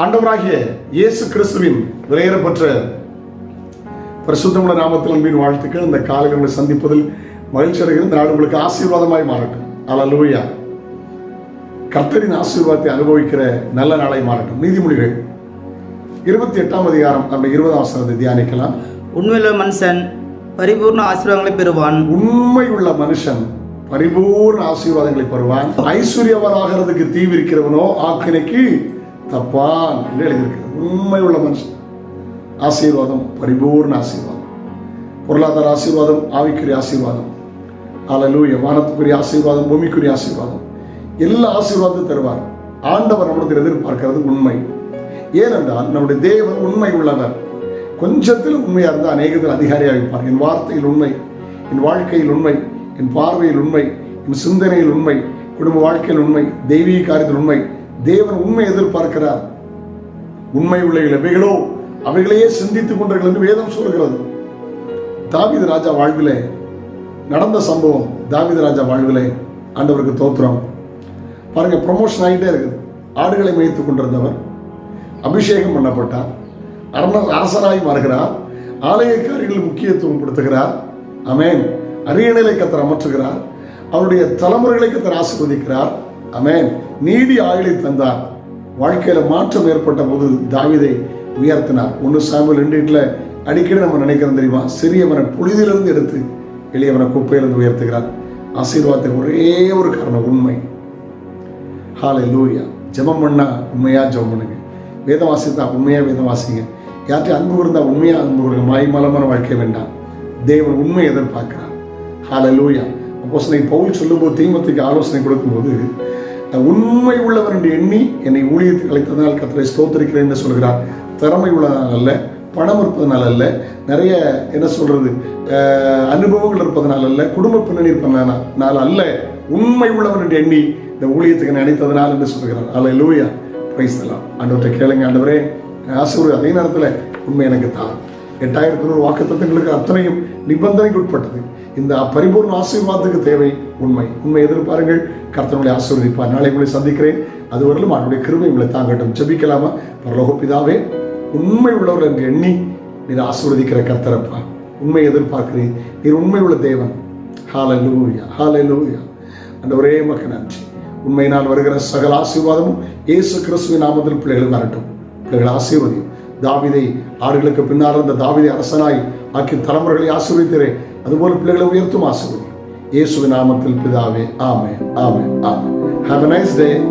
ஆண்டவராகிய இயேசு கிறிஸ்துவின் விலையேறப்பட்ட பரிசுத்தமுள்ள நாமத்தில் அன்பின் வாழ்த்துக்கள். இந்த காலைகளை சந்திப்பதில் மகிழ்ச்சி அடைகிறது இந்த நாள் உங்களுக்கு ஆசீர்வாதமாய் மாறட்டும். அல்லூயா கர்த்தரின் ஆசீர்வாதத்தை அனுபவிக்கிற நல்ல நாளை மாறட்டும். நீதிமொழிகள் இருபத்தி எட்டாம் அதிகாரம் நம்ம இருபதாம் வசனத்தை தியானிக்கலாம். உண்மையுள்ள மனுஷன் பரிபூர்ண ஆசீர்வாதங்களை பெறுவான். உண்மை உள்ள மனுஷன் பரிபூர்ண ஆசீர்வாதங்களை பெறுவான். ஐஸ்வர்யவனாகிறதுக்கு தீவிரிக்கிறவனோ ஆக்கினைக்கு தப்பான் என்று எழுதியிருக்கிறது உண்மை உள்ள மனுஷன். ஆசீர்வாதம் பரிபூர்ண ஆசீர்வாதம். பொருளாதார ஆசீர்வாதம் ஆவிக்குரிய ஆசீர்வாதம். அலலூய வானத்துக்குரிய ஆசீர்வாதம் பூமிக்குரிய ஆசீர்வாதம். எல்லா ஆசீர்வாதத்தையும் தருவார். ஆண்டவர் நம்மளுக்கு எதிர்பார்க்கிறது உண்மை. ஏனென்றால் நம்முடைய தேவன் உண்மை உள்ளவர். கொஞ்சத்தில் உண்மையாக இருந்தால் அநேகத்தில் அதிகாரியாக இருப்பார். என் வார்த்தையில் உண்மை என் வாழ்க்கையில் உண்மை என் பார்வையில் உண்மை என் சிந்தனையில் உண்மை குடும்ப வாழ்க்கையில் உண்மை தெய்வீக காரியத்தில் உண்மை தேவன் உண்மை எதிர்பார்க்கிறார். உண்மை உள்ள இளவைகளோ அவைகளையே சிந்தித்துக் கொண்டார்கள் என்று வேதம் சொல்கிறது. தாவித ராஜா வாழ்விலே நடந்த சம்பவம் தாவித ராஜா வாழ்விலே ஆண்டவருக்கு தோத்திரம் பாருங்க ப்ரொமோஷன் ஆகிட்டே இருக்குது. ஆடுகளை மேய்த்து கொண்டிருந்தவர் அபிஷேகம் பண்ணப்பட்டார் அரண அரசராய் மாறுகிறார் ஆலயக்காரிகள் முக்கியத்துவம் கொடுத்துகிறார். அமேன் அரியணைகளை கத்தர் அமற்றுகிறார் அவருடைய தலைமுறைகளை கத்தர் ஆசீர்வதிக்கிறார். அமேன் நீடி ஆயுளை தந்தார். வாழ்க்கையில மாற்றம் ஏற்பட்ட போது தாவிதை உயர்த்தினார். ஒன்று சாம்பல் ரெண்டு அடிக்கடி நம்ம நினைக்கிறோம் தெரியுமா? சிறியவனை புழுதியிலிருந்து எடுத்து எளியவனை குப்பையிலிருந்து உயர்த்துகிறார். ஆசீர்வாதத்துக்கு ஒரே ஒரு காரணம் உண்மை. ஹாலை லூயா ஜெபம் பண்ணா உண்மையா? ஜெபம் பண்ணுங்க. வேதம் வாசித்தா உண்மையா? வேதம் வாசிங்க. யார்கிட்ட அன்பு இருந்தா உண்மையா? அன்பு கொடுங்க. மாய்மலமான வாழ்க்கை வேண்டாம். தேவன் உண்மை எதிர்பார்க்கிறார். ஹாலை லூயா அப்போ பவுல் சொல்லும்போது தீமத்துக்கு ஆலோசனை கொடுக்கும்போது உண்மை உள்ளவர் என்று எண்ணி என்னை ஊழியத்துக்கு அழைத்ததனால் கத்தரை ஸ்தோத்திரிக்கிறேன் என்று சொல்கிறார். திறமை உள்ளதனால் அல்ல பணம் இருப்பதனால் அல்ல நிறைய என்ன சொல்றது அஹ், அனுபவங்கள் இருப்பதனால் அல்ல குடும்ப பின்னணி இருப்பதனால அல்ல உண்மை உள்ளவர் என்று எண்ணி இந்த ஊழியத்துக்கு நினைத்ததனால் என்று சொல்கிறார். அல்ல லூயா பிரைஸ்தலாம் ஆண்டவர்கிட்ட கேளுங்க ஆண்டவரே. ஆசூர் அதே நேரத்தில் உண்மை எனக்கு தான் எட்டாயிரத்தி நூறு வாக்கு தத்துவங்களுக்கு அத்தனையும் நிபந்தனைக்கு உட்பட்டது. இந்த பரிபூர்ண ஆசீர்வாதத்துக்கு தேவை உண்மை. உண்மை எதிர்பாருங்கள். கர்த்தனுடைய ஆசீர்வதிப்பார். நாளை உங்களை சந்திக்கிறேன். அதுவரையிலும் அவனுடைய கிருமை உங்களை தாங்கட்டும். செபிக்கலாமா பரலோக பிதாவே உண்மை உள்ளவர் என்று எண்ணி நீர் ஆசீர்வதிக்கிற கர்த்தரப்பா உண்மை எதிர்பார்க்கிறேன் நீர் உண்மை உள்ள தேவன். ஹால லூயா ஹால லூயா அந்த ஒரே மக்கள் நன்றி. உண்மையினால் வருகிற சகல ஆசீர்வாதமும் இயேசு கிறிஸ்துவின் நாமத்தில் பிள்ளைகள் வரட்டும். பிள்ளைகள் ஆசீர்வதியும். தாவிதை ஆடுகளுக்கு பின்னால் இருந்த தாவிதை அரசனாய் ஆக்கி தலைமுறைகளை ஆசீர்வதித்தரே. அதுபோல பிள்ளைகளை உயர்த்தும் ஆசிரியர் இயேசு நாமத்தில் பிதாவே ஆமே ஆமே ஆமே ஹாவ் அ நைஸ் டே